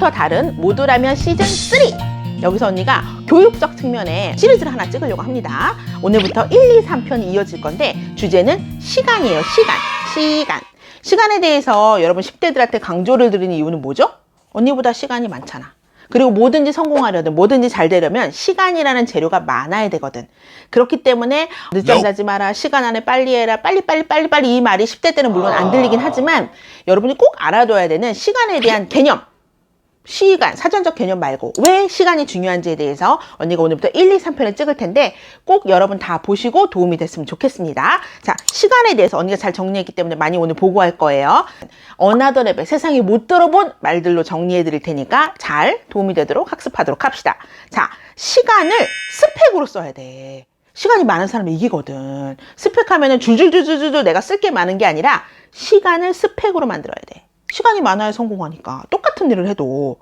오늘부터 다른 모두라면 시즌 3 여기서 언니가 교육적 측면에 시리즈를 하나 찍으려고 합니다. 오늘부터 1, 2, 3편이 이어질 건데 주제는 시간이에요. 시간. 시간. 시간에 대해서 여러분 10대들한테 강조를 드리는 이유는 뭐죠? 언니보다 시간이 많잖아. 그리고 뭐든지 성공하려든 뭐든지 잘 되려면 시간이라는 재료가 많아야 되거든. 그렇기 때문에 늦잠 자지 마라, 시간 안에 빨리 해라, 빨리 빨리 빨리 빨리 이 말이 10대 때는 물론 안 들리긴 하지만 여러분이 꼭 알아둬야 되는 시간에 대한 개념. 시간, 사전적 개념 말고 왜 시간이 중요한지에 대해서 언니가 오늘부터 1, 2, 3편을 찍을 텐데 꼭 여러분 다 보시고 도움이 됐으면 좋겠습니다. 자, 시간에 대해서 언니가 잘 정리했기 때문에 많이 오늘 보고할 거예요. 어나더 레벨, 세상에 못 들어본 말들로 정리해 드릴 테니까 잘 도움이 되도록 학습하도록 합시다. 자, 시간을 스펙으로 써야 돼. 시간이 많은 사람이 이기거든. 스펙하면은 줄줄줄줄줄 내가 쓸 게 많은 게 아니라 시간을 스펙으로 만들어야 돼. 시간이 많아야 성공하니까. 똑같은 일을 해도.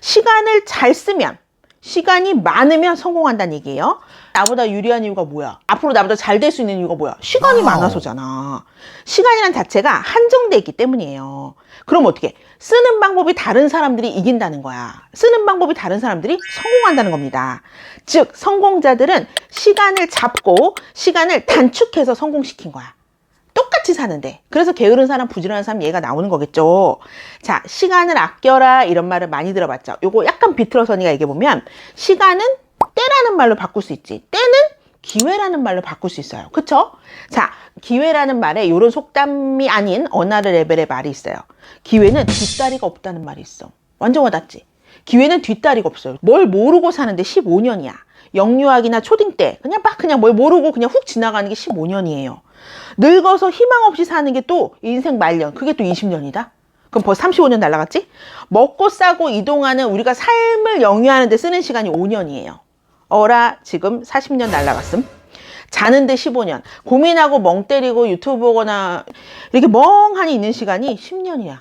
시간을 잘 쓰면, 시간이 많으면 성공한다는 얘기예요. 나보다 유리한 이유가 뭐야? 앞으로 나보다 잘 될 수 있는 이유가 뭐야? 시간이 많아서잖아. 시간이란 자체가 한정돼 있기 때문이에요. 그럼 어떻게? 쓰는 방법이 다른 사람들이 이긴다는 거야. 쓰는 방법이 다른 사람들이 성공한다는 겁니다. 즉, 성공자들은 시간을 잡고 시간을 단축해서 성공시킨 거야. 똑같이 사는데. 그래서 게으른 사람, 부지런한 사람 얘가 나오는 거겠죠. 자, 시간을 아껴라 이런 말을 많이 들어봤죠. 요거 약간 비틀어서 언니가 얘기해 보면 시간은 때라는 말로 바꿀 수 있지. 때는 기회라는 말로 바꿀 수 있어요. 그쵸? 자, 기회라는 말에 이런 속담이 아닌 어나르 레벨의 말이 있어요. 기회는 뒷다리가 없다는 말이 있어. 완전 와닿지? 기회는 뒷다리가 없어요. 뭘 모르고 사는데 15년이야. 영유아기나 초딩 때 그냥 막 그냥 뭘 모르고 그냥 훅 지나가는 게 15년이에요. 늙어서 희망 없이 사는 게 또 인생 말년. 그게 또 20년이다? 그럼 벌써 35년 날라갔지? 먹고 싸고 이동하는 우리가 삶을 영위하는 데 쓰는 시간이 5년이에요. 어라 지금 40년 날라갔음. 자는데 15년. 고민하고 멍 때리고 유튜브 보거나 이렇게 멍하니 있는 시간이 10년이야.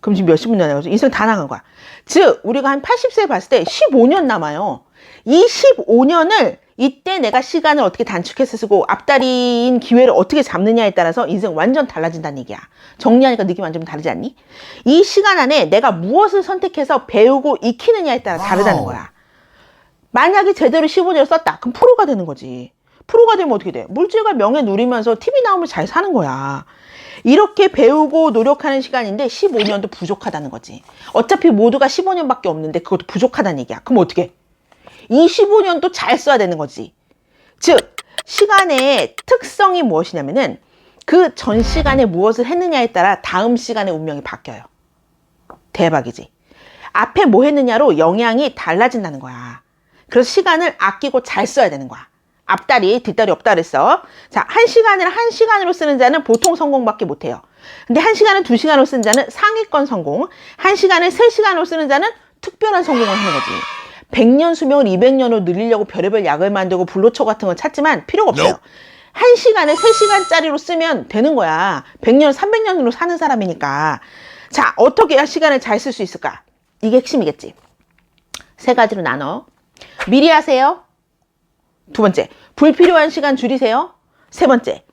그럼 지금 몇십 년 남았어? 인생 다 나간 거야. 즉, 우리가 한 80세 봤을 때 15년 남아요. 이 15년을 이때 내가 시간을 어떻게 단축해서 쓰고 앞다리인 기회를 어떻게 잡느냐에 따라서 인생 완전 달라진다는 얘기야. 정리하니까 느낌 완전 다르지 않니? 이 시간 안에 내가 무엇을 선택해서 배우고 익히느냐에 따라 다르다는. 거야. 만약에 제대로 15년을 썼다. 그럼 프로가 되는 거지. 프로가 되면 어떻게 돼? 물질과 명예 누리면서 TV 나오면 잘 사는 거야. 이렇게 배우고 노력하는 시간인데 15년도 부족하다는 거지. 어차피 모두가 15년밖에 없는데 그것도 부족하다는 얘기야. 그럼 어떻게? 이 15년도 잘 써야 되는 거지. 즉, 시간의 특성이 무엇이냐면은 그 전 시간에 무엇을 했느냐에 따라 다음 시간의 운명이 바뀌어요. 대박이지. 앞에 뭐 했느냐로 영향이 달라진다는 거야. 그래서 시간을 아끼고 잘 써야 되는 거야. 앞다리, 뒷다리 없다 그랬어. 자, 한 시간을 한 시간으로 쓰는 자는 보통 성공밖에 못해요. 근데 한 시간을 두 시간으로 쓰는 자는 상위권 성공, 한 시간을 세 시간으로 쓰는 자는 특별한 성공을 하는 거지. 100년 수명을 200년으로 늘리려고 별의별 약을 만들고 불로초 같은 걸 찾지만 필요가 없어요. Nope. 한 시간에 세시간짜리로 쓰면 되는 거야. 100년, 300년으로 사는 사람이니까. 자, 어떻게 해야 시간을 잘 쓸 수 있을까? 이게 핵심이겠지. 세 가지로 나눠. 미리 하세요. 두 번째, 불필요한 시간 줄이세요. 세 번째,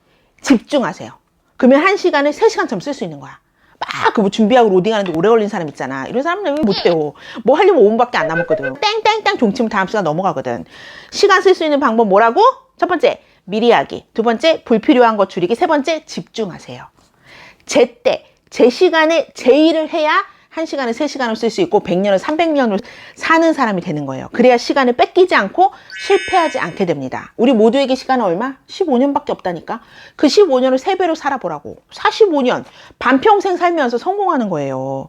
집중하세요. 그러면 한 시간을 세 시간처럼 쓸수 있는 거야. 막 그거 준비하고 로딩하는데 오래 걸린 사람 있잖아. 이런 사람은 못 돼요. 뭐 하려면 5분밖에 안 남았거든. 땡땡땡 종치면 다음 시간 넘어가거든. 시간 쓸 수 있는 방법 뭐라고? 첫 번째, 미리 하기. 두 번째, 불필요한 거 줄이기. 세 번째, 집중하세요. 제때, 제 시간에 제 일을 해야 한 시간에 세 시간을 쓸 수 있고 100년을 300년을 사는 사람이 되는 거예요. 그래야 시간을 뺏기지 않고 실패하지 않게 됩니다. 우리 모두에게 시간은 얼마? 15년밖에 없다니까. 그 15년을 세배로 살아보라고. 45년 반평생 살면서 성공하는 거예요.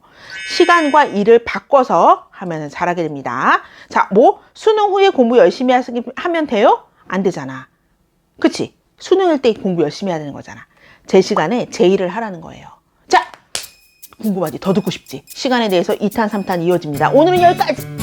시간과 일을 바꿔서 하면 잘하게 됩니다. 자, 뭐 수능 후에 공부 열심히 하면 돼요? 안 되잖아. 그치? 수능일 때 공부 열심히 해야 되는 거잖아. 제 시간에 제 일을 하라는 거예요. 자, 궁금하지? 더 듣고 싶지? 시간에 대해서 2탄, 3탄 이어집니다. 오늘은 여기까지!